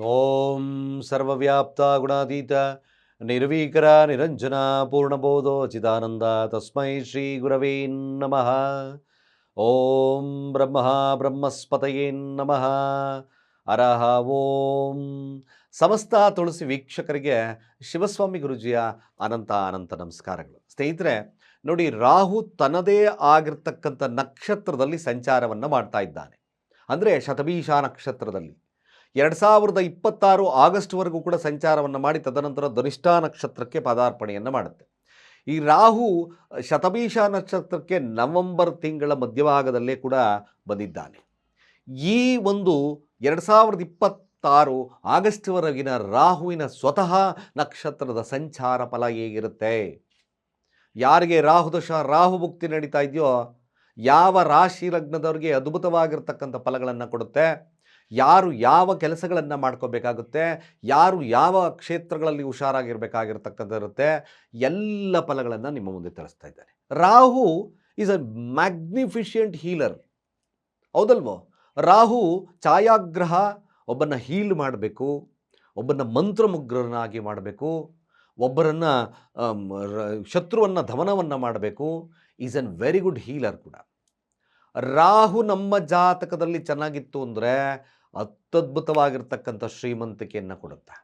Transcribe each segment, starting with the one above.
ಓಂ ಸರ್ವವ್ಯಾಪ್ತ ಗುಣಾತೀತ ನಿರ್ವೀಕರ ನಿರಂಜನ ಪೂರ್ಣಬೋಧೋ ಚಿದಾನಂದ ತಸ್ಮೈ ಶ್ರೀ ಗುರವೇ ನಮಃ ಓಂ ಬ್ರಹ್ಮ ಬ್ರಹ್ಮಸ್ಪತಯೇ ನಮಃ ಅರಹ ಓಂ ಸಮಸ್ತ ತುಳಸಿ ವೀಕ್ಷಕರಿಗೆ ಶಿವಸ್ವಾಮಿ ಗುರುಜಿಯ ಅನಂತ ಅನಂತ ನಮಸ್ಕಾರಗಳು. ಸ್ನೇಹಿತರೆ, ನೋಡಿ, ರಾಹು ತನ್ನದೇ ಆಗಿರ್ತಕ್ಕಂಥ ನಕ್ಷತ್ರದಲ್ಲಿ ಸಂಚಾರವನ್ನು ಮಾಡ್ತಾ ಇದ್ದಾನೆ. ಅಂದರೆ ಶತಬೀಷ ನಕ್ಷತ್ರದಲ್ಲಿ. ಎರಡು ಸಾವಿರದ ಇಪ್ಪತ್ತಾರು ಆಗಸ್ಟ್ವರೆಗೂ ಕೂಡ ಸಂಚಾರವನ್ನು ಮಾಡಿ ತದನಂತರ ಧನಿಷ್ಠಾ ನಕ್ಷತ್ರಕ್ಕೆ ಪದಾರ್ಪಣೆಯನ್ನು ಮಾಡುತ್ತೆ. ಈ ರಾಹು ಶತಭೀಷ ನಕ್ಷತ್ರಕ್ಕೆ ನವೆಂಬರ್ ತಿಂಗಳ ಮಧ್ಯಭಾಗದಲ್ಲೇ ಕೂಡ ಬಂದಿದ್ದಾನೆ. ಈ ಒಂದು ಎರಡು ಸಾವಿರದ ಇಪ್ಪತ್ತಾರು ಆಗಸ್ಟ್ವರೆಗಿನ ರಾಹುವಿನ ಸ್ವತಃ ನಕ್ಷತ್ರದ ಸಂಚಾರ ಫಲ ಹೇಗಿರುತ್ತೆ? ಯಾರಿಗೆ ರಾಹುದಶ ರಾಹು ಭುಕ್ತಿ ನಡೀತಾ ಇದೆಯೋ, ಯಾವ ರಾಶಿ ಲಗ್ನದವರಿಗೆ ಅದ್ಭುತವಾಗಿರ್ತಕ್ಕಂಥ ಫಲಗಳನ್ನು ಕೊಡುತ್ತೆ? ಯಾರು ಯಾವ ಕೆಲಸಗಳನ್ನು ಮಾಡ್ಕೋಬೇಕಾಗುತ್ತೆ, ಯಾರು ಯಾವ ಕ್ಷೇತ್ರಗಳಲ್ಲಿ ಹುಷಾರಾಗಿರ್ಬೇಕಾಗಿರ್ತಕ್ಕಂಥದ್ದಿರುತ್ತೆ, ಎಲ್ಲ ಫಲಗಳನ್ನು ನಿಮ್ಮ ಮುಂದೆ ತರಿಸ್ತಾ ಇದ್ದಾರೆ Rahu is a magnificent healer ಹೌದಲ್ವೋ? Rahu ಛಾಯಾಗ್ರಹ ಒಬ್ಬನ ಹೀಲ್ ಮಾಡಬೇಕು ಒಬ್ಬನ ಮಂತ್ರಮುಗ್ರನಾಗಿ ಮಾಡಬೇಕು, ಒಬ್ಬರನ್ನು ಶತ್ರುವನ್ನು ಧಮನವನ್ನು ಮಾಡಬೇಕು is an very good healer ಕೂಡ. ರಾಹು ನಮ್ಮ ಜಾತಕದಲ್ಲಿ ಚೆನ್ನಾಗಿತ್ತು ಅಂದರೆ ಅತ್ಯದ್ಭುತವಾಗಿರ್ತಕ್ಕಂಥ ಶ್ರೀಮಂತಿಕೆಯನ್ನು ಕೊಡುತ್ತೆ.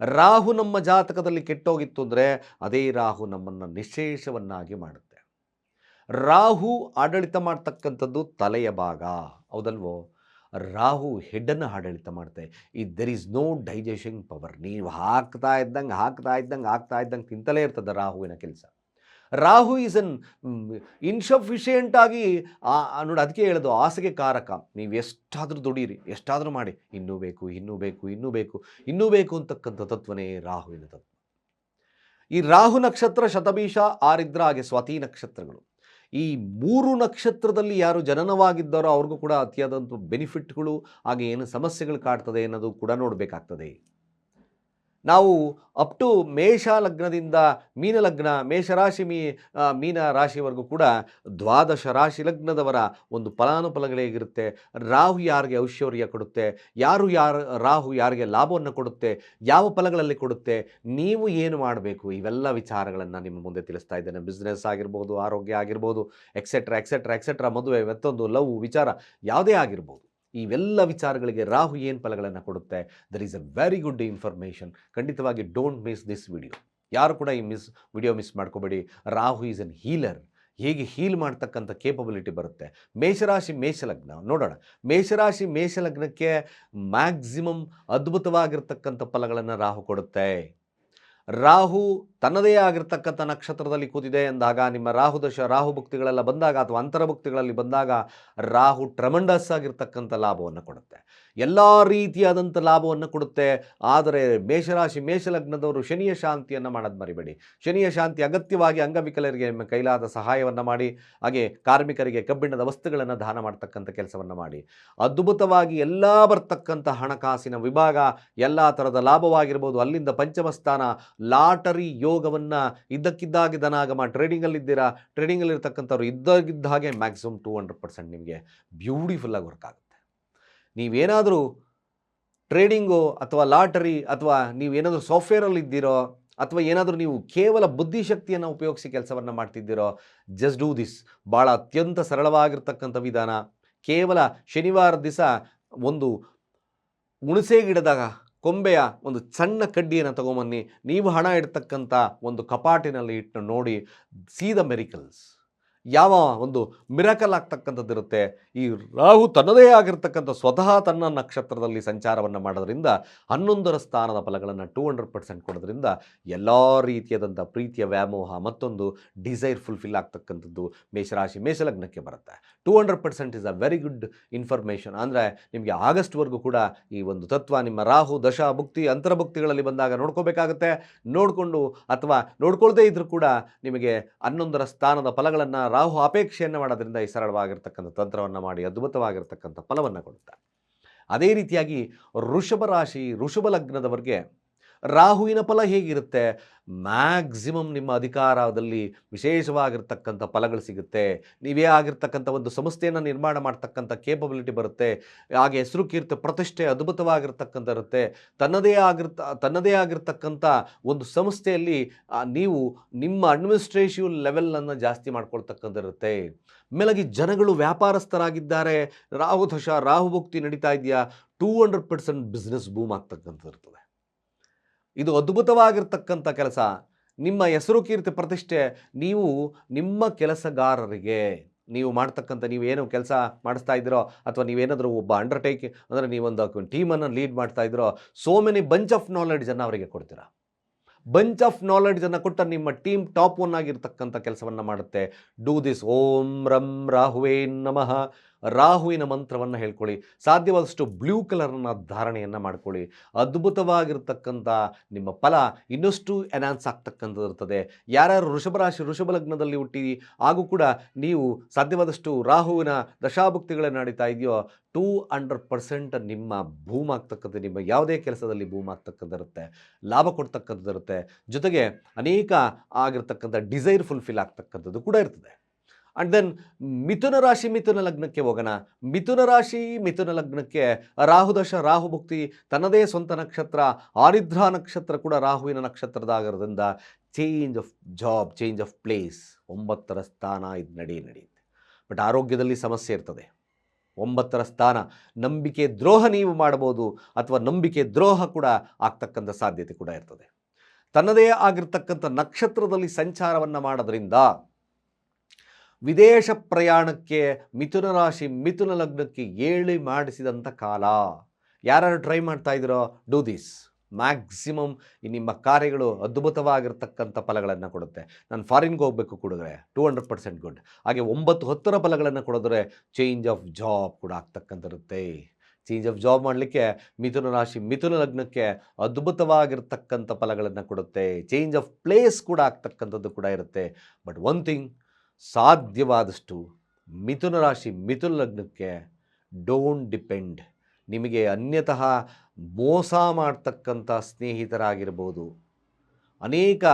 ರಾಹು ನಮ್ಮ ಜಾತಕದಲ್ಲಿ ಕೆಟ್ಟೋಗಿತ್ತು ಅಂದರೆ ಅದೇ ರಾಹು ನಮ್ಮನ್ನು ನಿಶೇಷವನ್ನಾಗಿ ಮಾಡುತ್ತೆ. ರಾಹು ಆಡಳಿತ ಮಾಡ್ತಕ್ಕಂಥದ್ದು ತಲೆಯ ಭಾಗ. ಹೌದಲ್ವೋ? ರಾಹು ಹೆಡ್ಡನ್ನು ಆಡಳಿತ ಮಾಡುತ್ತೆ. ಈ there is no digestion power ನೀವು ಹಾಕ್ತಾ ಇದ್ದಂಗೆ ಹಾಕ್ತಾ ಇದ್ದಂಗೆ ಹಾಕ್ತಾ ಇದ್ದಂಗೆ ತಿಂತಲೇ ಇರ್ತದೆ ರಾಹುವಿನ ಕೆಲಸ. ರಾಹು ಈಸ್ ಅನ್ ಇನ್ಸಫಿಷಿಯೆಂಟ್ ಆಗಿ ನೋಡಿ ಅದಕ್ಕೆ ಹೇಳೋದು, ಆಸೆಗೆ ಕಾರಕ. ನೀವು ಎಷ್ಟಾದರೂ ದುಡೀರಿ, ಎಷ್ಟಾದರೂ ಮಾಡಿ, ಇನ್ನೂ ಬೇಕು ಇನ್ನೂ ಬೇಕು ಇನ್ನೂ ಬೇಕು ಇನ್ನೂ ಬೇಕು ಅಂತಕ್ಕಂಥ ತತ್ವನೇ ರಾಹುವಿನ ತತ್ವ. ಈ ರಾಹು ನಕ್ಷತ್ರ ಶತಬೀಷ ಆರಿದ್ರ ಹಾಗೆ ಸ್ವಾತಿ ನಕ್ಷತ್ರಗಳು. ಈ ಮೂರು ನಕ್ಷತ್ರದಲ್ಲಿ ಯಾರು ಜನನವಾಗಿದ್ದಾರೋ ಅವ್ರಿಗೂ ಕೂಡ ಅತಿಯಾದಂಥ ಬೆನಿಫಿಟ್ಗಳು, ಹಾಗೆ ಏನು ಸಮಸ್ಯೆಗಳು ಕಾಡ್ತದೆ ಅನ್ನೋದು ಕೂಡ ನೋಡಬೇಕಾಗ್ತದೆ. ನಾವು ಅಪ್ ಟು ಮೇಷ ಲಗ್ನದಿಂದ ಮೀನ ಲಗ್ನ ಮೇಷರಾಶಿ ಮೀ ಮೀನ ರಾಶಿವರೆಗೂ ಕೂಡ ದ್ವಾದಶ ರಾಶಿ ಲಗ್ನದವರ ಒಂದು ಫಲಾನುಫಲಗಳೇಗಿರುತ್ತೆ ರಾಹು ಯಾರಿಗೆ ಐಶ್ವರ್ಯ ಕೊಡುತ್ತೆ? ಯಾರು ಯಾರು, ರಾಹು ಯಾರಿಗೆ ಲಾಭವನ್ನು ಕೊಡುತ್ತೆ? ಯಾವ ಫಲಗಳಲ್ಲಿ ಕೊಡುತ್ತೆ? ನೀವು ಏನು ಮಾಡಬೇಕು? ಇವೆಲ್ಲ ವಿಚಾರಗಳನ್ನು ನಿಮ್ಮ ಮುಂದೆ ತಿಳಿಸ್ತಾ ಇದ್ದೇನೆ. ಬಿಸ್ನೆಸ್ ಆಗಿರ್ಬೋದು, ಆರೋಗ್ಯ ಆಗಿರ್ಬೋದು ಎಕ್ಸೆಟ್ರಾ ಎಕ್ಸೆಟ್ರಾ ಎಕ್ಸೆಟ್ರಾ ಮದುವೆ, ಮತ್ತೊಂದು ಲವ್ ವಿಚಾರ ಯಾವುದೇ ಆಗಿರ್ಬೋದು. ಇವೆಲ್ಲ ವಿಚಾರಗಳಿಗೆ ರಾಹು ಏನು ಫಲಗಳನ್ನು ಕೊಡುತ್ತೆ? There is a very good information ಖಂಡಿತವಾಗಿ ಡೋಂಟ್ ಮಿಸ್ ದಿಸ್ ವಿಡಿಯೋ ಯಾರು ಕೂಡ ಈ ಮಿಸ್ ವಿಡಿಯೋ ಮಿಸ್ ಮಾಡ್ಕೋಬೇಡಿ. ರಾಹು ಈಸ್ ಅನ್ ಹೀಲರ್ ಹೇಗೆ ಹೀಲ್ ಮಾಡ್ತಕ್ಕಂಥ ಕೇಪಬಿಲಿಟಿ ಬರುತ್ತೆ? ಮೇಷರಾಶಿ, ಮೇಷಲಗ್ನ. ನೋಡೋಣ. ಮೇಷರಾಶಿ, ಮೇಷಲಗ್ನಕ್ಕೆ ಮ್ಯಾಕ್ಸಿಮಮ್ ಅದ್ಭುತವಾಗಿರ್ತಕ್ಕಂಥ ಫಲಗಳನ್ನು ರಾಹು ಕೊಡುತ್ತೆ. ರಾಹು ತನ್ನದೇ ಆಗಿರ್ತಕ್ಕಂಥ ನಕ್ಷತ್ರದಲ್ಲಿ ಕೂತಿದೆ ಎಂದಾಗ ನಿಮ್ಮ ರಾಹು ದಶ, ರಾಹು ಭುಕ್ತಿಗಳೆಲ್ಲ ಬಂದಾಗ ಅಥವಾ ಅಂತರಭುಕ್ತಿಗಳಲ್ಲಿ ಬಂದಾಗ ರಾಹು ಟ್ರಮಂಡಸ್ ಆಗಿರ್ತಕ್ಕಂಥ ಲಾಭವನ್ನು ಕೊಡುತ್ತೆ. ಎಲ್ಲ ರೀತಿಯಾದಂಥ ಲಾಭವನ್ನು ಕೊಡುತ್ತೆ. ಆದರೆ ಮೇಷರಾಶಿ, ಮೇಷಲಗ್ನದವರು ಶನಿಯ ಶಾಂತಿಯನ್ನು ಮಾಡೋದು ಮರಿಬೇಡಿ. ಶನಿಯ ಶಾಂತಿ ಅಗತ್ಯವಾಗಿ ಅಂಗವಿಕಲರಿಗೆ ನಿಮ್ಮ ಕೈಲಾದ ಸಹಾಯವನ್ನು ಮಾಡಿ, ಹಾಗೆ ಕಾರ್ಮಿಕರಿಗೆ ಕಬ್ಬಿಣದ ವಸ್ತುಗಳನ್ನು ದಾನ ಮಾಡ್ತಕ್ಕಂಥ ಕೆಲಸವನ್ನು ಮಾಡಿ. ಅದ್ಭುತವಾಗಿ ಎಲ್ಲ ಬರ್ತಕ್ಕಂಥ ಹಣಕಾಸಿನ ವಿಭಾಗ ಎಲ್ಲ ಥರದ ಲಾಭವಾಗಿರ್ಬೋದು. ಅಲ್ಲಿಂದ ಪಂಚಮ ಸ್ಥಾನ ಲಾಟರಿ ಯೋಗವನ್ನು ಇದ್ದಕ್ಕಿದ್ದಾಗೆ ಧನಾಗಮ, ಟ್ರೇಡಿಂಗಲ್ಲಿದ್ದೀರಾ? ಟ್ರೇಡಿಂಗಲ್ಲಿ ಇರ್ತಕ್ಕಂಥವ್ರು ಇದ್ದಕ್ಕಿದ್ದ ಹಾಗೆ ಮ್ಯಾಕ್ಸಿಮಮ್ ಟೂ ಹಂಡ್ರೆಡ್ ಪರ್ಸೆಂಟ್ ನಿಮಗೆ ಬ್ಯೂಟಿಫುಲ್ಲಾಗಿ ವರ್ಕ್ ಆಗುತ್ತೆ. ನೀವೇನಾದರೂ ಟ್ರೇಡಿಂಗು ಅಥವಾ ಲಾಟರಿ ಅಥವಾ ನೀವೇನಾದರೂ ಸಾಫ್ಟ್ವೇರಲ್ಲಿ ಇದ್ದೀರೋ ಅಥವಾ ಏನಾದರೂ ನೀವು ಕೇವಲ ಬುದ್ಧಿಶಕ್ತಿಯನ್ನು ಉಪಯೋಗಿಸಿ ಕೆಲಸವನ್ನು ಮಾಡ್ತಿದ್ದೀರೋ ಜಸ್ಟ್ ಡೂ ದಿಸ್ ಭಾಳ ಅತ್ಯಂತ ಸರಳವಾಗಿರ್ತಕ್ಕಂಥ ವಿಧಾನ. ಕೇವಲ ಶನಿವಾರ ದಿವಸ ಒಂದು ಹುಣಸೆ ಗಿಡದ ಕೊಂಬೆಯ ಒಂದು ಸಣ್ಣ ಕಡ್ಡಿಯನ್ನು ತಗೊಂಬನ್ನಿ. ನೀವು ಹಣ ಇಡ್ತಕ್ಕಂಥ ಒಂದು ಕಪಾಟಿನಲ್ಲಿ ಇಟ್ಟು ನೋಡಿ. ಸಿ ದ ಮೆರಿಕಲ್ಸ್ ಯಾವ ಒಂದು ಮಿರಕಲ್ ಆಗ್ತಕ್ಕಂಥದ್ದಿರುತ್ತೆ ಈ ರಾಹು ತನ್ನದೇ ಆಗಿರ್ತಕ್ಕಂಥ ಸ್ವತಃ ತನ್ನ ನಕ್ಷತ್ರದಲ್ಲಿ ಸಂಚಾರವನ್ನು ಮಾಡೋದ್ರಿಂದ ಹನ್ನೊಂದರ ಸ್ಥಾನದ ಫಲಗಳನ್ನು ಟೂ ಹಂಡ್ರೆಡ್ ಪರ್ಸೆಂಟ್ ಕೊಡೋದ್ರಿಂದ ಎಲ್ಲ ರೀತಿಯಾದಂಥ ಪ್ರೀತಿಯ ವ್ಯಾಮೋಹ ಮತ್ತೊಂದು ಡಿಸೈರ್ ಫುಲ್ಫಿಲ್ ಆಗ್ತಕ್ಕಂಥದ್ದು ಮೇಷರಾಶಿ ಮೇಷಲಗ್ನಕ್ಕೆ ಬರುತ್ತೆ. Two hundred percent is a very good information ಅಂದರೆ ನಿಮಗೆ ಆಗಸ್ಟ್ವರೆಗೂ ಕೂಡ ಈ ಒಂದು ತತ್ವ ನಿಮ್ಮ ರಾಹು, ದಶ, ಭುಕ್ತಿ ಅಂತರಭುಕ್ತಿಗಳಲ್ಲಿ ಬಂದಾಗ ನೋಡ್ಕೋಬೇಕಾಗುತ್ತೆ. ನೋಡಿಕೊಂಡು ಅಥವಾ ನೋಡ್ಕೊಳ್ದೇ ಇದ್ರೂ ಕೂಡ ನಿಮಗೆ ಹನ್ನೊಂದರ ಸ್ಥಾನದ ಫಲಗಳನ್ನು ರಾಹು ಅಪೇಕ್ಷೆಯನ್ನು ಮಾಡೋದ್ರಿಂದ ಈ ಸರಳವಾಗಿರ್ತಕ್ಕಂಥ ತಂತ್ರವನ್ನು ಮಾಡಿ, ಅದ್ಭುತವಾಗಿರ್ತಕ್ಕಂಥ ಫಲವನ್ನು ಕೊಡುತ್ತಾರೆ ಅದೇ ರೀತಿಯಾಗಿ ಋಷಭ ರಾಶಿ ಋಷಭ ಲಗ್ನದವರಿಗೆ ರಾಹುವಿನ ಫಲ ಹೇಗಿರುತ್ತೆ? ಮ್ಯಾಕ್ಸಿಮಮ್ ನಿಮ್ಮ ಅಧಿಕಾರದಲ್ಲಿ ವಿಶೇಷವಾಗಿರ್ತಕ್ಕಂಥ ಫಲಗಳು ಸಿಗುತ್ತೆ. ನೀವೇ ಆಗಿರ್ತಕ್ಕಂಥ ಒಂದು ಸಂಸ್ಥೆಯನ್ನು ನಿರ್ಮಾಣ ಮಾಡ್ತಕ್ಕಂಥ ಕೇಪಬಿಲಿಟಿ ಬರುತ್ತೆ. ಹಾಗೆ ಹೆಸರು ಕೀರ್ತಿ ಪ್ರತಿಷ್ಠೆ ಅದ್ಭುತವಾಗಿರ್ತಕ್ಕಂಥ ಇರುತ್ತೆ. ತನ್ನದೇ ಆಗಿರ್ತ, ತನ್ನದೇ ಆಗಿರ್ತಕ್ಕಂಥ ಒಂದು ಸಂಸ್ಥೆಯಲ್ಲಿ ನೀವು ನಿಮ್ಮ ಅಡ್ಮಿನಿಸ್ಟ್ರೇಷಿವ್ ಲೆವೆಲನ್ನು ಜಾಸ್ತಿ ಮಾಡ್ಕೊಳ್ತಕ್ಕಂಥ ಇರುತ್ತೆ. ಮೇಲಾಗಿ ಜನಗಳು ವ್ಯಾಪಾರಸ್ಥರಾಗಿದ್ದಾರೆ. ರಾಹು ರಾಹುಭುಕ್ತಿ ರಾಹು ಭಕ್ತಿ ನಡೀತಾ ಇದೆಯಾ? Two hundred percent business boom ಆಗ್ತಕ್ಕಂಥ ಇರ್ತದೆ. ಇದು ಅದ್ಭುತವಾಗಿರ್ತಕ್ಕಂಥ ಕೆಲಸ. ನಿಮ್ಮ ಹೆಸರು ಕೀರ್ತಿ ಪ್ರತಿಷ್ಠೆ, ನೀವು ನಿಮ್ಮ ಕೆಲಸಗಾರರಿಗೆ, ನೀವು ಮಾಡ್ತಕ್ಕಂಥ ನೀವು ಏನು ಕೆಲಸ ಮಾಡಿಸ್ತಾ ಇದ್ದೀರೋ ಅಥವಾ ನೀವೇನಾದರೂ ಒಬ್ಬ ಅಂಡರ್ಟೇಕ್ ಅಂದರೆ ನೀವೊಂದು ಟೀಮನ್ನು ಲೀಡ್ ಮಾಡ್ತಾ ಇದ್ದೀರೋ ಸೋ ಮೆನಿ ಬಂಚ್ ಆಫ್ ನಾಲೆಡ್ಜನ್ನು ಅವರಿಗೆ ಕೊಡ್ತೀರಾ. ಬಂಚ್ ಆಫ್ ನಾಲೆಡ್ಜನ್ನು ಕೊಟ್ಟ ನಿಮ್ಮ ಟೀಮ್ ಟಾಪ್ ಒನ್ ಆಗಿರ್ತಕ್ಕಂಥ ಕೆಲಸವನ್ನು ಮಾಡುತ್ತೆ. ಡೂ ದಿಸ್ ಓಂ ರಂ ರಾಹುವೇ ನಮಃ. ರಾಹುವಿನ ಮಂತ್ರವನ್ನು ಹೇಳ್ಕೊಳ್ಳಿ. ಸಾಧ್ಯವಾದಷ್ಟು ಬ್ಲೂ ಕಲರ್ನ ಧಾರಣೆಯನ್ನು ಮಾಡ್ಕೊಳ್ಳಿ. ಅದ್ಭುತವಾಗಿರ್ತಕ್ಕಂಥ ನಿಮ್ಮ ಫಲ ಇನ್ನಷ್ಟು ಎನ್ಹಾನ್ಸ್ ಆಗ್ತಕ್ಕಂಥದ್ದು ಇರ್ತದೆ. ಯಾರ್ಯಾರು ವೃಷಭ ರಾಶಿ, ವೃಷಭ ಲಗ್ನದಲ್ಲಿ ಹುಟ್ಟಿ ಹಾಗೂ ಕೂಡ ನೀವು ಸಾಧ್ಯವಾದಷ್ಟು ರಾಹುವಿನ ದಶಾಭುಕ್ತಿಗಳನ್ನ ನಡೀತಾ ಇದೆಯೋ, ಟೂ ಹಂಡ್ರೆಡ್ ಪರ್ಸೆಂಟ್ ನಿಮ್ಮ ಭೂಮ್ ಆಗ್ತಕ್ಕಂಥ, ನಿಮ್ಮ ಯಾವುದೇ ಕೆಲಸದಲ್ಲಿ ಭೂಮ್ ಆಗ್ತಕ್ಕಂಥ ಇರುತ್ತೆ. ಲಾಭ ಕೊಡ್ತಕ್ಕಂಥದ್ದು ಇರುತ್ತೆ. ಜೊತೆಗೆ ಅನೇಕ ಆಗಿರ್ತಕ್ಕಂಥ ಡಿಸೈರ್ ಫುಲ್ಫಿಲ್ ಆಗ್ತಕ್ಕಂಥದ್ದು ಕೂಡ ಇರ್ತದೆ. ಆ್ಯಂಡ್ ದೆನ್ ಮಿಥುನ ರಾಶಿ ಮಿಥುನ ಲಗ್ನಕ್ಕೆ ಹೋಗೋಣ. ಮಿಥುನ ರಾಶಿ ಮಿಥುನ ಲಗ್ನಕ್ಕೆ ರಾಹುದಶ, ರಾಹು ಭುಕ್ತಿ, ತನ್ನದೇ ಸ್ವಂತ ನಕ್ಷತ್ರ, ಆರಿದ್ರಾ ನಕ್ಷತ್ರ ಕೂಡ ರಾಹುವಿನ ನಕ್ಷತ್ರದಾಗಿರೋದ್ರಿಂದ change of job change of place ಒಂಬತ್ತರ ಸ್ಥಾನ ಇದು ನಡಿ, ನಡೆಯುತ್ತೆ. ಬಟ್ ಆರೋಗ್ಯದಲ್ಲಿ ಸಮಸ್ಯೆ ಇರ್ತದೆ. ಒಂಬತ್ತರ ಸ್ಥಾನ, ನಂಬಿಕೆ ದ್ರೋಹ ನೀವು ಮಾಡ್ಬೋದು ಅಥವಾ ನಂಬಿಕೆ ದ್ರೋಹ ಕೂಡ ಆಗ್ತಕ್ಕಂಥ ಸಾಧ್ಯತೆ ಕೂಡ ಇರ್ತದೆ. ತನ್ನದೇ ಆಗಿರ್ತಕ್ಕಂಥ ನಕ್ಷತ್ರದಲ್ಲಿ ಸಂಚಾರವನ್ನು ಮಾಡೋದ್ರಿಂದ ವಿದೇಶ ಪ್ರಯಾಣಕ್ಕೆ ಮಿಥುನ ರಾಶಿ, ಮಿಥುನ ಲಗ್ನಕ್ಕೆ ಏಳಿ ಮಾಡಿಸಿದಂಥ ಕಾಲ. ಯಾರು ಟ್ರೈ ಮಾಡ್ತಾ ಇದ್ದೀರೋ ಡೂ ದಿಸ್ ಮ್ಯಾಕ್ಸಿಮಮ್ ನಿಮ್ಮ ಕಾರ್ಯಗಳು ಅದ್ಭುತವಾಗಿರ್ತಕ್ಕಂಥ ಫಲಗಳನ್ನು ಕೊಡುತ್ತೆ. ನಾನು ಫಾರಿನ್ಗೆ ಹೋಗಬೇಕು ಕೊಡಿದ್ರೆ ಟೂ ಹಂಡ್ರೆಡ್ ಪರ್ಸೆಂಟ್ ಗುಡ್ ಹಾಗೆ ಒಂಬತ್ತು ಹತ್ತರ ಫಲಗಳನ್ನು ಕೊಡಿದ್ರೆ ಚೇಂಜ್ ಆಫ್ ಜಾಬ್ ಕೂಡ ಆಗ್ತಕ್ಕಂಥರುತ್ತೆ ಚೇಂಜ್ ಆಫ್ ಜಾಬ್ ಮಾಡಲಿಕ್ಕೆ ಮಿಥುನ ರಾಶಿ, ಮಿಥುನ ಲಗ್ನಕ್ಕೆ ಅದ್ಭುತವಾಗಿರ್ತಕ್ಕಂಥ ಫಲಗಳನ್ನು ಕೊಡುತ್ತೆ. ಚೇಂಜ್ ಆಫ್ ಪ್ಲೇಸ್ ಕೂಡ ಆಗ್ತಕ್ಕಂಥದ್ದು ಕೂಡ ಇರುತ್ತೆ. ಬಟ್ ಒನ್ ಥಿಂಗ್ ಸಾಧ್ಯವಾದಷ್ಟು ಮಿಥುನ ರಾಶಿ ಮಿಥುನ ಲಗ್ನಕ್ಕೆ ಡೋಂಟ್ ಡಿಪೆಂಡ್ ನಿಮಗೆ ಅನ್ಯತಃ ಮೋಸ ಮಾಡ್ತಕ್ಕಂಥ ಸ್ನೇಹಿತರಾಗಿರ್ಬೋದು. ಅನೇಕ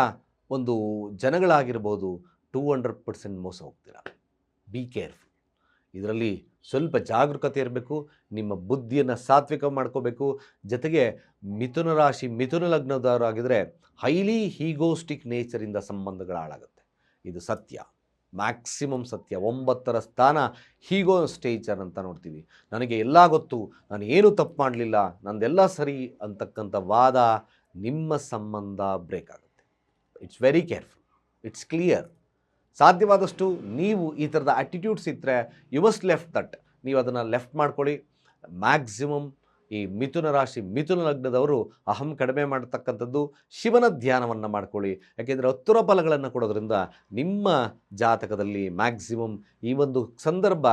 ಒಂದು ಜನಗಳಾಗಿರ್ಬೋದು ಟೂ ಹಂಡ್ರೆಡ್ ಪರ್ಸೆಂಟ್ ಮೋಸ ಹೋಗ್ತೀರಾ. ಬಿ ಕೇರ್ಫುಲ್ ಇದರಲ್ಲಿ ಸ್ವಲ್ಪ ಜಾಗರೂಕತೆ ಇರಬೇಕು, ನಿಮ್ಮ ಬುದ್ಧಿಯನ್ನು ಸಾತ್ವಿಕ ಮಾಡ್ಕೋಬೇಕು. ಜೊತೆಗೆ ಮಿಥುನ ರಾಶಿ ಮಿಥುನ ಲಗ್ನದವರಾಗಿದ್ದರೆ ಹೈಲಿ ಹೀಗೋಸ್ಟಿಕ್ ನೇಚರಿಂದ ಸಂಬಂಧಗಳು ಹಾಳಾಗುತ್ತೆ ಇದು ಸತ್ಯ. ಮ್ಯಾಕ್ಸಿಮಮ್ ಸತ್ಯ. ಒಂಬತ್ತರ ಸ್ಥಾನ ಹೀಗೋ ಸ್ಟೇಜರ್ ಅಂತ ನೋಡ್ತೀವಿ. ನನಗೆ ಎಲ್ಲ ಗೊತ್ತು. ನಾನು ಏನು ತಪ್ಪು ಮಾಡಲಿಲ್ಲ. ನಂದೆಲ್ಲ ಸರಿ ಅಂತಕ್ಕಂಥ ವಾದ ನಿಮ್ಮ ಸಂಬಂಧ ಬ್ರೇಕ್ ಆಗುತ್ತೆ. It's very careful it's clear ಸಾಧ್ಯವಾದಷ್ಟು ನೀವು ಈ ಥರದ ಆ್ಯಟಿಟ್ಯೂಡ್ಸ್ ಇದ್ದರೆ ಯು ಮಸ್ಟ್ ಲೆಫ್ಟ್ ದಟ್ ನೀವು ಅದನ್ನು ಲೆಫ್ಟ್ ಮಾಡ್ಕೊಳ್ಳಿ. ಮ್ಯಾಕ್ಸಿಮಮ್ ಈ ಮಿಥುನ ರಾಶಿ ಮಿಥುನ ಲಗ್ನದವರು ಅಹಂ ಕಡಿಮೆ ಮಾಡತಕ್ಕಂಥದ್ದು ಶಿವನ ಧ್ಯಾನವನ್ನು ಮಾಡ್ಕೊಳ್ಳಿ. ಯಾಕೆಂದರೆ ಹತ್ತಿರ ಫಲಗಳನ್ನು ಕೊಡೋದ್ರಿಂದ ನಿಮ್ಮ ಜಾತಕದಲ್ಲಿ ಮ್ಯಾಕ್ಸಿಮಮ್ ಈ ಒಂದು ಸಂದರ್ಭ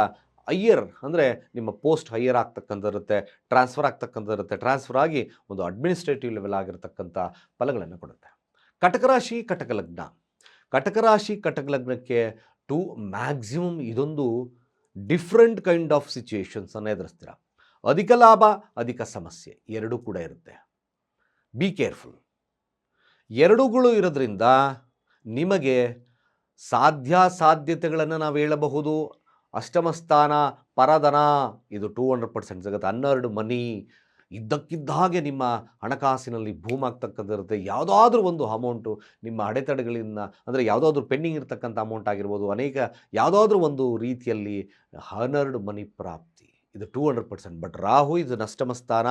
ಹೈಯರ್ ಅಂದರೆ ನಿಮ್ಮ ಪೋಸ್ಟ್ ಹೈಯರ್ ಆಗ್ತಕ್ಕಂಥದ್ದಿರುತ್ತೆ ಟ್ರಾನ್ಸ್ಫರ್ ಆಗ್ತಕ್ಕಂಥದ್ದಿರುತ್ತೆ ಟ್ರಾನ್ಸ್ಫರ್ ಆಗಿ ಒಂದು ಅಡ್ಮಿನಿಸ್ಟ್ರೇಟಿವ್ ಲೆವೆಲ್ ಆಗಿರತಕ್ಕಂಥ ಫಲಗಳನ್ನು ಕೊಡುತ್ತೆ. ಕಟಕ ರಾಶಿ, ಕಟಕ ಲಗ್ನ. ಕಟಕ ರಾಶಿ, ಕಟಕ ಲಗ್ನಕ್ಕೆ ಟು ಮ್ಯಾಕ್ಸಿಮಮ್ ಇದೊಂದು ಡಿಫ್ರೆಂಟ್ ಕೈಂಡ್ ಆಫ್ ಸಿಚುಯೇಷನ್ಸನ್ನು ಎದುರಿಸ್ತೀರ? ಅಧಿಕ ಲಾಭ, ಅಧಿಕ ಸಮಸ್ಯೆ ಎರಡೂ ಕೂಡ ಇರುತ್ತೆ. ಬಿ ಕೇರ್ಫುಲ್ ಎರಡುಗಳು ಇರೋದ್ರಿಂದ ನಿಮಗೆ ಸಾಧ್ಯ ಸಾಧ್ಯತೆಗಳನ್ನು ನಾವು ಹೇಳಬಹುದು. ಅಷ್ಟಮಸ್ಥಾನ ಪರಧನ, ಇದು ಟೂ ಹಂಡ್ರೆಡ್ ಪರ್ಸೆಂಟ್ ಸಿಗುತ್ತೆ ಹನ್ನೆರಡು ಮನಿ, ಇದ್ದಕ್ಕಿದ್ದ ಹಾಗೆ ನಿಮ್ಮ ಹಣಕಾಸಿನಲ್ಲಿ ಭೂಮ್ ಆಗ್ತಕ್ಕಂಥದ್ದಿರುತ್ತೆ ಯಾವುದಾದ್ರೂ ಒಂದು ಅಮೌಂಟು ನಿಮ್ಮ ಅಡೆತಡೆಗಳಿಂದ, ಅಂದರೆ ಯಾವುದಾದ್ರೂ ಪೆಂಡಿಂಗ್ ಇರತಕ್ಕಂಥ ಅಮೌಂಟ್ ಆಗಿರ್ಬೋದು, ಅನೇಕ ಯಾವುದಾದ್ರೂ ಒಂದು ರೀತಿಯಲ್ಲಿ ಹನ್ನೆರಡು ಮನಿ ಪ್ರಾಪ್ತಿ ಇದು two hundred percent but Rahu ಇದು ನಷ್ಟಮ ಸ್ಥಾನ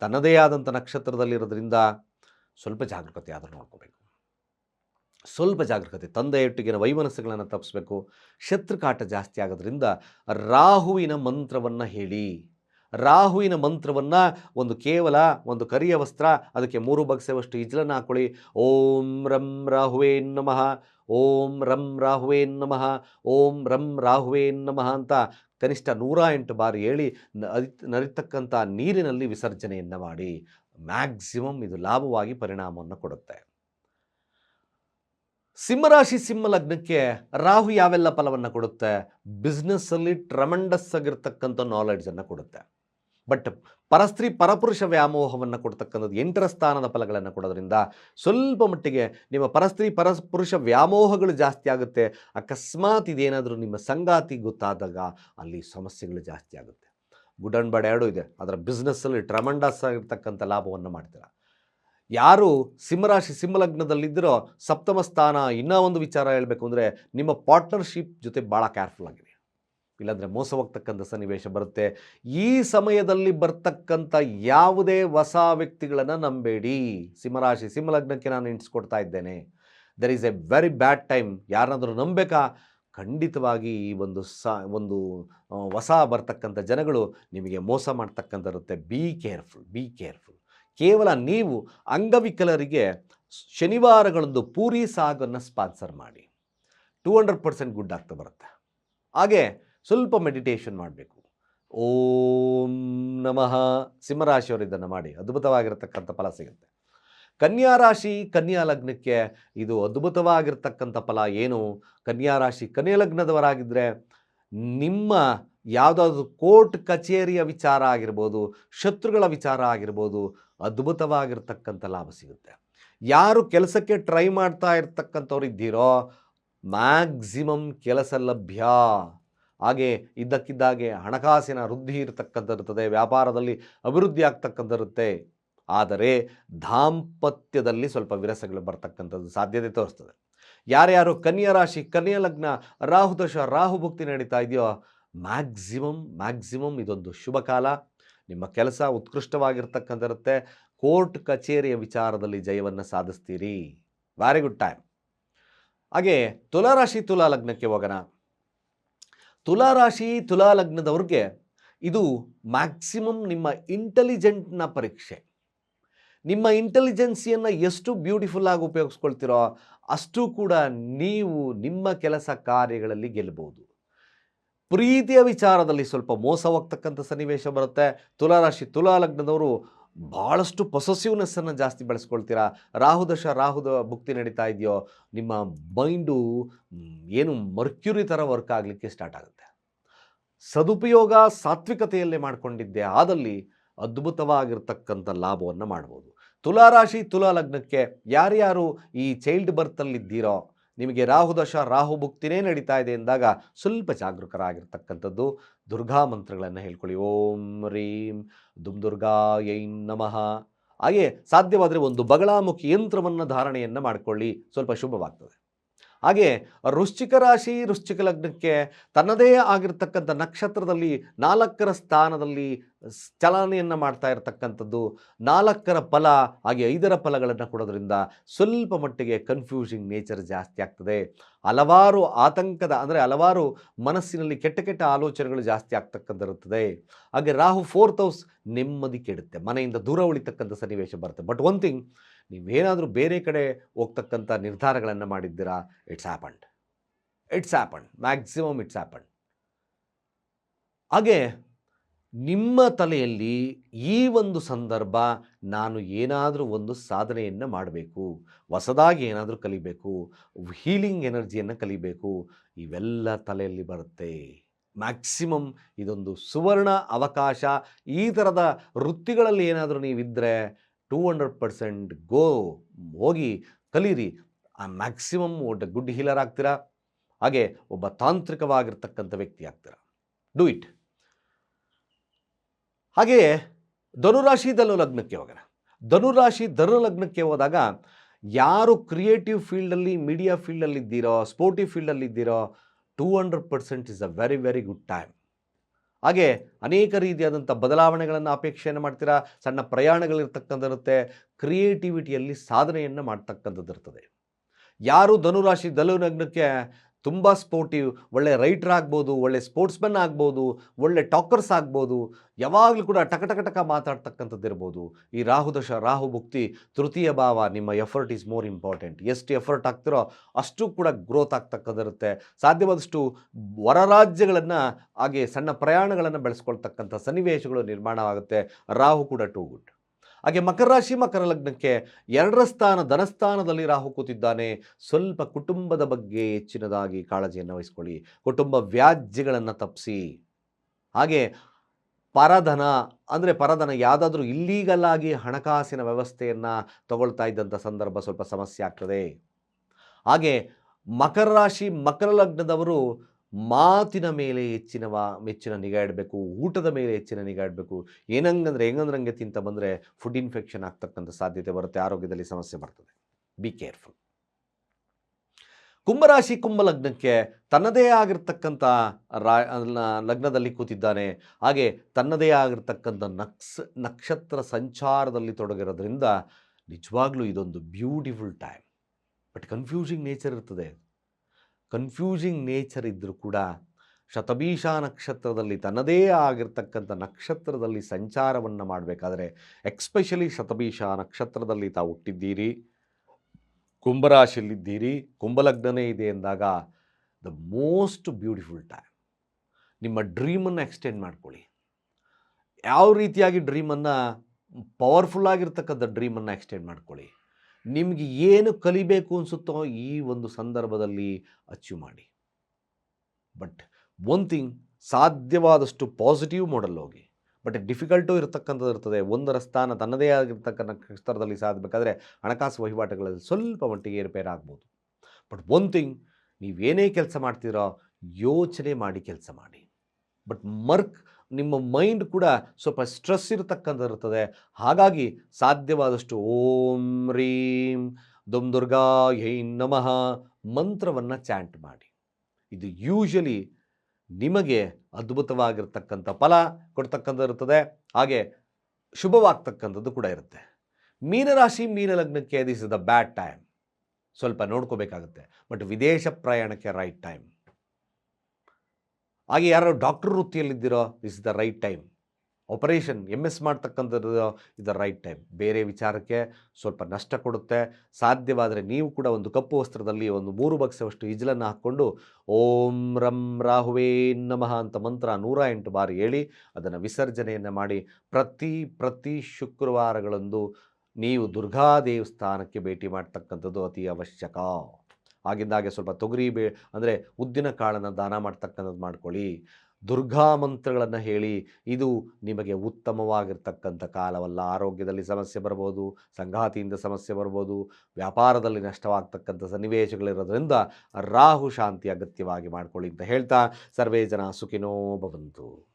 ತನ್ನದೇ ಆದಂಥ ನಕ್ಷತ್ರದಲ್ಲಿರೋದ್ರಿಂದ ಸ್ವಲ್ಪ ಜಾಗರೂಕತೆ ಆದರೂ ನೋಡ್ಕೋಬೇಕು. ಸ್ವಲ್ಪ ಜಾಗರೂಕತೆ ತಂದೆಯೊಟ್ಟಿಗಿನ ವೈಮನಸ್ಸುಗಳನ್ನು ತಪ್ಪಿಸ್ಬೇಕು ಶತ್ರುಕಾಟ ಜಾಸ್ತಿ ಆಗೋದ್ರಿಂದ ರಾಹುವಿನ ಮಂತ್ರವನ್ನು ಹೇಳಿ. ರಾಹುವಿನ ಮಂತ್ರವನ್ನು ಒಂದು ಕೇವಲ ಒಂದು ಕರಿಯ ವಸ್ತ್ರ, ಅದಕ್ಕೆ ಮೂರು ಬಗ್ಸೆವಷ್ಟು ಇಜ್ಲನ್ನು ಹಾಕೊಳ್ಳಿ. ಓಂ ರಂ ರಾಹುವೇ ನಮಃ. ಓಂ ರಂ ರಾಹುವೇ ನಮಃ. ಓಂ ರಂ ರಾಹುವೇ ನಮಃ ಅಂತ ಕನಿಷ್ಠ ನೂರ ಎಂಟು ಬಾರಿ ಹೇಳಿ ನರಿ ನರಿತಕ್ಕಂಥ ನೀರಿನಲ್ಲಿ ವಿಸರ್ಜನೆಯನ್ನು ಮಾಡಿ ಮ್ಯಾಕ್ಸಿಮಮ್ ಇದು ಲಾಭವಾಗಿ ಪರಿಣಾಮವನ್ನು ಕೊಡುತ್ತೆ. ಸಿಂಹರಾಶಿ ಸಿಂಹ ಲಗ್ನಕ್ಕೆ ರಾಹು ಯಾವೆಲ್ಲ ಫಲವನ್ನು ಕೊಡುತ್ತೆ? ಬಿಸ್ನೆಸ್ಸಲ್ಲಿ ಟ್ರಮಂಡಸ್ ಆಗಿರ್ತಕ್ಕಂಥ ನಾಲೆಡ್ಜನ್ನು ಕೊಡುತ್ತೆ. ಬಟ್ ಪರಸ್ತ್ರೀ ಪರಪುರುಷ ವ್ಯಾಮೋಹವನ್ನು ಕೊಡ್ತಕ್ಕಂಥದ್ದು ಎಂಟರ ಸ್ಥಾನದ ಫಲಗಳನ್ನು ಕೊಡೋದ್ರಿಂದ ಸ್ವಲ್ಪ ಮಟ್ಟಿಗೆ ನಿಮ್ಮ ಪರಸ್ತ್ರೀ ಪರಪುರುಷ ವ್ಯಾಮೋಹಗಳು ಜಾಸ್ತಿ ಆಗುತ್ತೆ. ಅಕಸ್ಮಾತ್ ಇದೇನಾದರೂ ನಿಮ್ಮ ಸಂಗಾತಿ ಗೊತ್ತಾದಾಗ ಅಲ್ಲಿ ಸಮಸ್ಯೆಗಳು ಜಾಸ್ತಿ ಆಗುತ್ತೆ. ಗುಡ್ ಆ್ಯಂಡ್ ಬ್ಯಾಡ್ ಎರಡೂ ಇದೆ. ಅದರ ಬಿಸ್ನೆಸ್ಸಲ್ಲಿ ಟ್ರಮಂಡಸ್ ಆಗಿರ್ತಕ್ಕಂಥ ಲಾಭವನ್ನು ಮಾಡ್ತೀರಾ. ಯಾರು ಸಿಂಹರಾಶಿ ಸಿಂಹಲಗ್ನದಲ್ಲಿದ್ದರೋ ಸಪ್ತಮ ಸ್ಥಾನ ಇನ್ನೂ ಒಂದು ವಿಚಾರ ಹೇಳಬೇಕು ಅಂದರೆ ನಿಮ್ಮ ಪಾರ್ಟ್ನರ್ಶಿಪ್ ಜೊತೆ ಭಾಳ ಕೇರ್ಫುಲ್ ಆಗಿರಿ. ಇಲ್ಲಾಂದರೆ ಮೋಸ ಹೋಗ್ತಕ್ಕಂಥ ಸನ್ನಿವೇಶ ಬರುತ್ತೆ. ಈ ಸಮಯದಲ್ಲಿ ಬರ್ತಕ್ಕಂಥ ಯಾವುದೇ ಹೊಸ ವ್ಯಕ್ತಿಗಳನ್ನು ನಂಬೇಡಿ. ಸಿಂಹರಾಶಿ, ಸಿಂಹಲಗ್ನಕ್ಕೆ ನಾನು ಇಂಟಿಸ್ಕೊಡ್ತಾ ಇದ್ದೇನೆ. There is a very bad time ಯಾರನ್ನಾದರೂ ನಂಬೇಕಾ? ಖಂಡಿತವಾಗಿ ಈ ಒಂದು ಸ, ಒಂದು ಹೊಸ ಬರ್ತಕ್ಕಂಥ ಜನಗಳು ನಿಮಗೆ ಮೋಸ ಮಾಡ್ತಕ್ಕಂಥರುತ್ತೆ ಬಿ ಕೇರ್ಫುಲ್ ಬಿ ಕೇರ್ಫುಲ್ ಕೇವಲ ನೀವು ಅಂಗವಿಕಲರಿಗೆ ಶನಿವಾರಗಳೊಂದು ಪೂರಿ ಸಾಗನ್ನು ಸ್ಪಾನ್ಸರ್ ಮಾಡಿ. ಟೂ ಹಂಡ್ರೆಡ್ ಪರ್ಸೆಂಟ್ ಗುಡ್ ಆಗ್ತಾ ಬರುತ್ತೆ. ಹಾಗೆ ಸ್ವಲ್ಪ ಮೆಡಿಟೇಷನ್ ಮಾಡಬೇಕು. ಓಂ ನಮಃ. ಸಿಂಹರಾಶಿಯವರು ಇದನ್ನು ಮಾಡಿ. ಅದ್ಭುತವಾಗಿರತಕ್ಕಂಥ ಫಲ ಸಿಗುತ್ತೆ. ಕನ್ಯಾ ರಾಶಿ, ಕನ್ಯಾ ಲಗ್ನಕ್ಕೆ ಇದು ಅದ್ಭುತವಾಗಿರ್ತಕ್ಕಂಥ ಫಲ ಏನು? ಕನ್ಯಾ ರಾಶಿ, ಕನ್ಯಾ ಲಗ್ನದವರಾಗಿದ್ದರೆ ನಿಮ್ಮ ಯಾವುದಾದ್ರು ಕೋರ್ಟ್ ಕಚೇರಿಯ ವಿಚಾರ ಆಗಿರ್ಬೋದು, ಶತ್ರುಗಳ ವಿಚಾರ ಆಗಿರ್ಬೋದು, ಅದ್ಭುತವಾಗಿರ್ತಕ್ಕಂಥ ಲಾಭ ಸಿಗುತ್ತೆ. ಯಾರು ಕೆಲಸಕ್ಕೆ ಟ್ರೈ ಮಾಡ್ತಾ ಇರ್ತಕ್ಕಂಥವ್ರು ಇದ್ದೀರೋ ಮ್ಯಾಕ್ಸಿಮಮ್ ಕೆಲಸ ಲಭ್ಯ. ಹಾಗೆ ಇದ್ದಕ್ಕಿದ್ದಾಗೆ ಹಣಕಾಸಿನ ವೃದ್ಧಿ ಇರತಕ್ಕಂಥದ್ದಿರುತ್ತದೆ ವ್ಯಾಪಾರದಲ್ಲಿ ಅಭಿವೃದ್ಧಿ ಆಗ್ತಕ್ಕಂಥಿರುತ್ತೆ ಆದರೆ ದಾಂಪತ್ಯದಲ್ಲಿ ಸ್ವಲ್ಪ ವಿರಸಗಳು ಬರ್ತಕ್ಕಂಥದ್ದು ಸಾಧ್ಯತೆ ತೋರಿಸ್ತದೆ. ಯಾರ್ಯಾರು ಕನ್ಯಾ ರಾಶಿ, ಕನ್ಯಾ ಲಗ್ನ, ರಾಹು ದಶ, ರಾಹು ಭಕ್ತಿ ನಡೀತಾ ಇದೆಯೋ, ಮ್ಯಾಕ್ಸಿಮಮ್ ಮ್ಯಾಕ್ಸಿಮಮ್ ಇದೊಂದು ಶುಭ ಕಾಲ. ನಿಮ್ಮ ಕೆಲಸ ಉತ್ಕೃಷ್ಟವಾಗಿರ್ತಕ್ಕಂಥಿರುತ್ತೆ ಕೋರ್ಟ್ ಕಚೇರಿಯ ವಿಚಾರದಲ್ಲಿ ಜಯವನ್ನು ಸಾಧಿಸ್ತೀರಿ. ವ್ಯಾರಿ ಗುಡ್ ಟೈಮ್ ಹಾಗೆ ತುಲಾರಾಶಿ ತುಲಾ ಲಗ್ನಕ್ಕೆ ಹೋಗೋಣ. ತುಲಾರಾಶಿ ತುಲಾ ಲಗ್ನದವ್ರಿಗೆ ಇದು ಮ್ಯಾಕ್ಸಿಮಮ್ ನಿಮ್ಮ ಇಂಟೆಲಿಜೆಂಟ್ನ ಪರೀಕ್ಷೆ. ನಿಮ್ಮ ಇಂಟೆಲಿಜೆನ್ಸಿಯನ್ನು ಎಷ್ಟು ಬ್ಯೂಟಿಫುಲ್ ಆಗಿ ಉಪಯೋಗಿಸ್ಕೊಳ್ತೀರೋ ಅಷ್ಟು ಕೂಡ ನೀವು ನಿಮ್ಮ ಕೆಲಸ ಕಾರ್ಯಗಳಲ್ಲಿ ಗೆಲ್ಲಬಹುದು ಪ್ರೀತಿಯ ವಿಚಾರದಲ್ಲಿ ಸ್ವಲ್ಪ ಮೋಸ ಹೋಗ್ತಕ್ಕಂಥ ಸನ್ನಿವೇಶ ಬರುತ್ತೆ. ತುಲಾರಾಶಿ ತುಲಾ ಲಗ್ನದವರು ಭಾಳಷ್ಟು ಪೊಸೆಸಿವ್ನೆಸ್ಸನ್ನು ಜಾಸ್ತಿ ಬೆಳೆಸ್ಕೊಳ್ತೀರಾ? ರಾಹುದಶ ರಾಹುದ ಭುಕ್ತಿ ನಡೀತಾ ಇದೆಯೋ? ನಿಮ್ಮ ಮೈಂಡು ಏನು ಮರ್ಕ್ಯೂರಿ ಥರ ವರ್ಕ್ ಆಗಲಿಕ್ಕೆ ಸ್ಟಾರ್ಟ್ ಆಗುತ್ತೆ. ಸದುಪಯೋಗ ಸಾತ್ವಿಕತೆಯಲ್ಲೇ ಮಾಡಿಕೊಂಡಿದ್ದೆ ಆದಲ್ಲಿ ಅದ್ಭುತವಾಗಿರ್ತಕ್ಕಂಥ ಲಾಭವನ್ನು ಮಾಡ್ಬೋದು. ತುಲಾರಾಶಿ, ತುಲಾ ಲಗ್ನಕ್ಕೆ ಯಾರ್ಯಾರು ಈ ಚೈಲ್ಡ್ ಬರ್ತಲ್ಲಿದ್ದೀರೋ ನಿಮಗೆ ರಾಹುದಶ, ರಾಹು ಭುಕ್ತಿನೇ ನಡೀತಾ ಇದೆ ಎಂದಾಗ ಸ್ವಲ್ಪ ಜಾಗರೂಕರಾಗಿರ್ತಕ್ಕಂಥದ್ದು ದುರ್ಗಾ ಮಂತ್ರಗಳನ್ನು ಹೇಳ್ಕೊಳ್ಳಿ. ಓಂ ರೀಂ ದುಮ್ ದುರ್ಗಾ ಯೈಂ ನಮಃ. ಹಾಗೆ ಸಾಧ್ಯವಾದರೆ ಒಂದು ಬಗಳಾಮುಖಿ ಯಂತ್ರವನ್ನು ಧಾರಣೆಯನ್ನು ಮಾಡಿಕೊಳ್ಳಿ. ಸ್ವಲ್ಪ ಶುಭವಾಗ್ತದೆ. ಹಾಗೆ ವೃಶ್ಚಿಕ ರಾಶಿ, ವೃಶ್ಚಿಕ ಲಗ್ನಕ್ಕೆ ತನ್ನದೇ ಆಗಿರ್ತಕ್ಕಂಥ ನಕ್ಷತ್ರದಲ್ಲಿ ನಾಲ್ಕರ ಸ್ಥಾನದಲ್ಲಿ ಚಲನೆಯನ್ನು ಮಾಡ್ತಾ ಇರತಕ್ಕಂಥದ್ದು. ನಾಲ್ಕರ ಫಲ, ಹಾಗೆ ಐದರ ಫಲಗಳನ್ನು ಕೊಡೋದ್ರಿಂದ ಸ್ವಲ್ಪ ಮಟ್ಟಿಗೆ ಕನ್ಫ್ಯೂಷಿಂಗ್ ನೇಚರ್ ಜಾಸ್ತಿ ಆಗ್ತದೆ. ಹಲವಾರು ಆತಂಕದ, ಅಂದರೆ ಹಲವಾರು ಮನಸ್ಸಿನಲ್ಲಿ ಕೆಟ್ಟ ಕೆಟ್ಟ ಆಲೋಚನೆಗಳು ಜಾಸ್ತಿ ಆಗ್ತಕ್ಕಂಥಿರುತ್ತದೆ ಹಾಗೆ ರಾಹು ಫೋರ್ತ್ ಹೌಸ್ ನೆಮ್ಮದಿ ಕೆಡುತ್ತೆ. ಮನೆಯಿಂದ ದೂರ ಉಳಿತಕ್ಕಂಥ ಸನ್ನಿವೇಶ ಬರುತ್ತೆ. ಬಟ್ ಒನ್ ಥಿಂಗ್ ನೀವೇನಾದರೂ ಬೇರೆ ಕಡೆ ಹೋಗ್ತಕ್ಕಂಥ ನಿರ್ಧಾರಗಳನ್ನು ಮಾಡಿದ್ದೀರಾ? It's append it's append maximum it's append ಹಾಗೆ ನಿಮ್ಮ ತಲೆಯಲ್ಲಿ ಈ ಒಂದು ಸಂದರ್ಭ ನಾನು ಏನಾದರೂ ಒಂದು ಸಾಧನೆಯನ್ನು ಮಾಡಬೇಕು, ಹೊಸದಾಗಿ ಏನಾದರೂ ಕಲಿಬೇಕು ಹೀಲಿಂಗ್ ಎನರ್ಜಿಯನ್ನು ಕಲಿಬೇಕು, ಇವೆಲ್ಲ ತಲೆಯಲ್ಲಿ ಬರುತ್ತೆ. ಮ್ಯಾಕ್ಸಿಮಮ್ ಇದೊಂದು ಸುವರ್ಣ ಅವಕಾಶ. ಈ ಥರದ ವೃತ್ತಿಗಳಲ್ಲಿ ಏನಾದರೂ ನೀವಿದ್ದರೆ ಟೂ ಹಂಡ್ರೆಡ್ ಪರ್ಸೆಂಟ್ ಗೋ ಹೋಗಿ ಕಲೀರಿ. ಆ ಮ್ಯಾಕ್ಸಿಮಮ್ ಒಡ್ಡ ಗುಡ್ ಹೀಲರ್ ಆಗ್ತೀರಾ? ಹಾಗೆ ಒಬ್ಬ ತಾಂತ್ರಿಕವಾಗಿರ್ತಕ್ಕಂಥ ವ್ಯಕ್ತಿ ಆಗ್ತೀರಾ? ಡೂ ಇಟ್ ಹಾಗೆಯೇ ಧನುರಾಶಿ ಧನು ಲಗ್ನಕ್ಕೆ ಹೋಗೋಣ. ಧನುರಾಶಿ ಧನು ಲಗ್ನಕ್ಕೆ ಹೋದಾಗ ಯಾರು ಕ್ರಿಯೇಟಿವ್ ಫೀಲ್ಡಲ್ಲಿ ಮೀಡಿಯಾ ಫೀಲ್ಡಲ್ಲಿದ್ದೀರೋ ಸ್ಪೋರ್ಟಿವ್ ಫೀಲ್ಡಲ್ಲಿ ಇದ್ದೀರೋ two hundred percent is a very very good time ಹಾಗೆ ಅನೇಕ ರೀತಿಯಾದಂಥ ಬದಲಾವಣೆಗಳನ್ನು ಅಪೇಕ್ಷೆಯನ್ನು ಮಾಡ್ತೀರಾ? ಸಣ್ಣ ಪ್ರಯಾಣಗಳಿರ್ತಕ್ಕಂಥದ್ದಿರುತ್ತೆ. ಕ್ರಿಯೇಟಿವಿಟಿಯಲ್ಲಿ ಸಾಧನೆಯನ್ನು ಮಾಡ್ತಕ್ಕಂಥದ್ದಿರ್ತದೆ. ಯಾರು ಧನುರಾಶಿ ಧನು ಲಗ್ನಕ್ಕೆ ತುಂಬ ಸ್ಪೋರ್ಟಿವ್ ಒಳ್ಳೆ ರೈಟರ್ ಆಗ್ಬೋದು, ಒಳ್ಳೆ ಸ್ಪೋರ್ಟ್ಸ್ಮನ್ ಆಗ್ಬೋದು, ಒಳ್ಳೆ ಟಾಕರ್ಸ್ ಆಗ್ಬೋದು. ಯಾವಾಗಲೂ ಕೂಡ ಟಕ ಟಕ ಟಕ ಮಾತಾಡ್ತಕ್ಕಂಥದ್ದು ಇರ್ಬೋದು. ಈ ರಾಹುದಶ ರಾಹು ಭುಕ್ತಿ, ತೃತೀಯ ಭಾವ, ನಿಮ್ಮ ಎಫರ್ಟ್ ಈಸ್ ಮೋರ್ ಇಂಪಾರ್ಟೆಂಟ್ ಎಷ್ಟು ಎಫರ್ಟ್ ಆಗ್ತಿರೋ ಅಷ್ಟು ಕೂಡ ಗ್ರೋತ್ ಆಗ್ತಕ್ಕಂಥಿರುತ್ತೆ ಸಾಧ್ಯವಾದಷ್ಟು ಹೊರ ರಾಜ್ಯಗಳನ್ನು, ಹಾಗೆ ಸಣ್ಣ ಪ್ರಯಾಣಗಳನ್ನು ಬೆಳೆಸ್ಕೊಳ್ತಕ್ಕಂಥ ಸನ್ನಿವೇಶಗಳು ನಿರ್ಮಾಣವಾಗುತ್ತೆ. ರಾಹು ಕೂಡ ಟೂ ಗುಡ್ ಹಾಗೆ ಮಕರ ರಾಶಿ, ಮಕರ ಲಗ್ನಕ್ಕೆ ಎರಡರ ಸ್ಥಾನ ಧನಸ್ಥಾನದಲ್ಲಿ ರಾಹು ಕೂತಿದ್ದಾನೆ. ಸ್ವಲ್ಪ ಕುಟುಂಬದ ಬಗ್ಗೆ ಹೆಚ್ಚಿನದಾಗಿ ಕಾಳಜಿಯನ್ನು ವಹಿಸ್ಕೊಳ್ಳಿ. ಕುಟುಂಬ ವ್ಯಾಜ್ಯಗಳನ್ನು ತಪ್ಪಿಸಿ ಹಾಗೆ ಪರಧನ, ಅಂದರೆ ಪರಧನ ಯಾವುದಾದ್ರೂ ಇಲ್ಲೀಗಲ್ ಆಗಿ ಹಣಕಾಸಿನ ವ್ಯವಸ್ಥೆಯನ್ನು ತಗೊಳ್ತಾ ಇದ್ದಂಥ ಸಂದರ್ಭ ಸ್ವಲ್ಪ ಸಮಸ್ಯೆ ಆಗ್ತದೆ. ಹಾಗೆ ಮಕರ ರಾಶಿ, ಮಕರ ಲಗ್ನದವರು ಮಾತಿನ ಮೇಲೆ ಹೆಚ್ಚಿನ ವಾ ಮೆಚ್ಚಿನ ನಿಗಾ ಇಡಬೇಕು, ಊಟದ ಮೇಲೆ ಹೆಚ್ಚಿನ ನಿಗಾ ಇಡಬೇಕು. ಏನಂಗಂದ್ರೆ, ಹೆಂಗಂದ್ರಂಗೆ ತಿಂತ ಬಂದರೆ ಫುಡ್ ಇನ್ಫೆಕ್ಷನ್ ಆಗ್ತಕ್ಕಂಥ ಸಾಧ್ಯತೆ ಬರುತ್ತೆ, ಆರೋಗ್ಯದಲ್ಲಿ ಸಮಸ್ಯೆ ಬರ್ತದೆ. ಬಿ ಕೇರ್ಫುಲ್ ಕುಂಭರಾಶಿ ಕುಂಭ ಲಗ್ನಕ್ಕೆ ತನ್ನದೇ ಆಗಿರ್ತಕ್ಕಂಥ ರಾ ಲಗ್ನದಲ್ಲಿ ಕೂತಿದ್ದಾನೆ. ಹಾಗೆ ತನ್ನದೇ ಆಗಿರ್ತಕ್ಕಂಥ ನಕ್ಸ್, ನಕ್ಷತ್ರ ಸಂಚಾರದಲ್ಲಿ ತೊಡಗಿರೋದ್ರಿಂದ ನಿಜವಾಗ್ಲೂ ಇದೊಂದು beautiful time but confusing nature ಇರ್ತದೆ. ಕನ್ಫ್ಯೂಸಿಂಗ್ ನೇಚರ್ ಇದ್ದರೂ ಕೂಡ ಶತಭೀಷ ನಕ್ಷತ್ರದಲ್ಲಿ ತನ್ನದೇ ಆಗಿರ್ತಕ್ಕಂಥ ನಕ್ಷತ್ರದಲ್ಲಿ ಸಂಚಾರವನ್ನು ಮಾಡಬೇಕಾದ್ರೆ ಎಕ್ಸ್ಪೆಷಲಿ ಶತಭೀಷ ನಕ್ಷತ್ರದಲ್ಲಿ ತಾವು ಹುಟ್ಟಿದ್ದೀರಿ, ಕುಂಭರಾಶಿಯಲ್ಲಿದ್ದೀರಿ, ಕುಂಭಲಗ್ನನೇ ಇದೆ ಎಂದಾಗ ದ ಮೋಸ್ಟ್ ಬ್ಯೂಟಿಫುಲ್ ಟೈಮ್ ನಿಮ್ಮ ಡ್ರೀಮನ್ನು ಎಕ್ಸ್ಟೆಂಡ್ ಮಾಡ್ಕೊಳ್ಳಿ. ಯಾವ ರೀತಿಯಾಗಿ ಡ್ರೀಮನ್ನು ಪವರ್ಫುಲ್ ಆಗಿರ್ತಕ್ಕಂಥ ಡ್ರೀಮನ್ನು ಎಕ್ಸ್ಟೆಂಡ್ ಮಾಡ್ಕೊಳ್ಳಿ. ನಿಮಗೆ ಏನು ಕಲಿಬೇಕು ಅನಿಸುತ್ತೋ ಈ ಒಂದು ಸಂದರ್ಭದಲ್ಲಿ ಅಚೀವ್ ಮಾಡಿ. ಬಟ್ ಒನ್ ಥಿಂಗ್ ಸಾಧ್ಯವಾದಷ್ಟು ಪಾಸಿಟಿವ್ ಮಾಡಲ್ ಹೋಗಿ. ಬಟ್ ಡಿಫಿಕಲ್ಟು ಇರತಕ್ಕಂಥದ್ದು ಇರ್ತದೆ. ಒಂದರ ಸ್ಥಾನ ತನ್ನದೇ ಆಗಿರ್ತಕ್ಕಂಥ ಸ್ತರದಲ್ಲಿ ಸಾಧಬೇಕಾದ್ರೆ ಹಣಕಾಸು ವಹಿವಾಟುಗಳಲ್ಲಿ ಸ್ವಲ್ಪ ಮಟ್ಟಿಗೆ ಏರುಪೇರು ಆಗ್ಬೋದು. ಬಟ್ ಒನ್ ಥಿಂಗ್ ನೀವೇನೇ ಕೆಲಸ ಮಾಡ್ತೀರೋ ಯೋಚನೆ ಮಾಡಿ ಕೆಲಸ ಮಾಡಿ. ಬಟ್ ಮರ್ಕ್ ನಿಮ್ಮ ಮೈಂಡ್ ಕೂಡ ಸ್ವಲ್ಪ ಸ್ಟ್ರೆಸ್ ಇರತಕ್ಕಂಥ ಇರ್ತದೆ. ಹಾಗಾಗಿ ಸಾಧ್ಯವಾದಷ್ಟು ಓಂ ರೀಂ ದುಮ್ ದುರ್ಗಾ ಹೈ ನಮಃ ಮಂತ್ರವನ್ನು ಚಾಂಟ್ ಮಾಡಿ. ಇದು ಯೂಶಲಿ ನಿಮಗೆ ಅದ್ಭುತವಾಗಿರ್ತಕ್ಕಂಥ ಫಲ ಕೊಡ್ತಕ್ಕಂಥ ಇರ್ತದೆ. ಹಾಗೆ ಶುಭವಾಗ್ತಕ್ಕಂಥದ್ದು ಕೂಡ ಇರುತ್ತೆ. ಮೀನರಾಶಿ ಮೀನ ಲಗ್ನಕ್ಕೆ this is the bad time ಸ್ವಲ್ಪ ನೋಡ್ಕೋಬೇಕಾಗುತ್ತೆ. ಬಟ್ ವಿದೇಶ ಪ್ರಯಾಣಕ್ಕೆ ರೈಟ್ ಟೈಮ್. ಹಾಗೆ ಯಾರೋ doctor ವೃತ್ತಿಯಲ್ಲಿದ್ದೀರೋ is the right time operation M S ಮಾಡ್ತಕ್ಕಂಥದ್ದು ಇಸ್ ದ ರೈಟ್ ಟೈಮ್ ಬೇರೆ ವಿಚಾರಕ್ಕೆ ಸ್ವಲ್ಪ ನಷ್ಟ ಕೊಡುತ್ತೆ. ಸಾಧ್ಯವಾದರೆ ನೀವು ಕೂಡ ಒಂದು ಕಪ್ಪು ವಸ್ತ್ರದಲ್ಲಿ ಒಂದು ಮೂರು ಬಕ್ಸವಷ್ಟು ಇಜ್ಲನ್ನು ಹಾಕ್ಕೊಂಡು ಓಂ ರಂ ರಾಹುವೇ ನಮಃ ಅಂತ ಮಂತ್ರ ನೂರ ಎಂಟು ಬಾರಿ ಹೇಳಿ ಅದನ್ನು ವಿಸರ್ಜನೆಯನ್ನು ಮಾಡಿ ಪ್ರತಿ ಪ್ರತಿ ಶುಕ್ರವಾರಗಳಂದು ನೀವು ದುರ್ಗಾ ದೇವಸ್ಥಾನಕ್ಕೆ ಭೇಟಿ ಮಾಡ್ತಕ್ಕಂಥದ್ದು ಅತಿ ಅವಶ್ಯಕ. ಆಗಿಂದಾಗೆ ಸ್ವಲ್ಪ ತೊಗರಿ ಬೇ, ಅಂದರೆ ಉದ್ದಿನ ಕಾಳನ್ನು ದಾನ ಮಾಡ್ತಕ್ಕಂಥದ್ದು ಮಾಡ್ಕೊಳ್ಳಿ. ದುರ್ಗಾ ಮಂತ್ರಗಳನ್ನು ಹೇಳಿ, ಇದು ನಿಮಗೆ ಉತ್ತಮವಾಗಿರ್ತಕ್ಕಂಥ ಕಾಲವಲ್ಲ. ಆರೋಗ್ಯದಲ್ಲಿ ಸಮಸ್ಯೆ ಬರ್ಬೋದು, ಸಂಗಾತಿಯಿಂದ ಸಮಸ್ಯೆ ಬರ್ಬೋದು, ವ್ಯಾಪಾರದಲ್ಲಿ ನಷ್ಟವಾಗ್ತಕ್ಕಂಥ ಸನ್ನಿವೇಶಗಳಿರೋದ್ರಿಂದ ರಾಹು ಶಾಂತಿ ಅಗತ್ಯವಾಗಿ ಮಾಡ್ಕೊಳ್ಳಿ ಅಂತ ಹೇಳ್ತಾ, ಸರ್ವೇ ಜನ ಸುಖಿನೋ ಭವಂತು.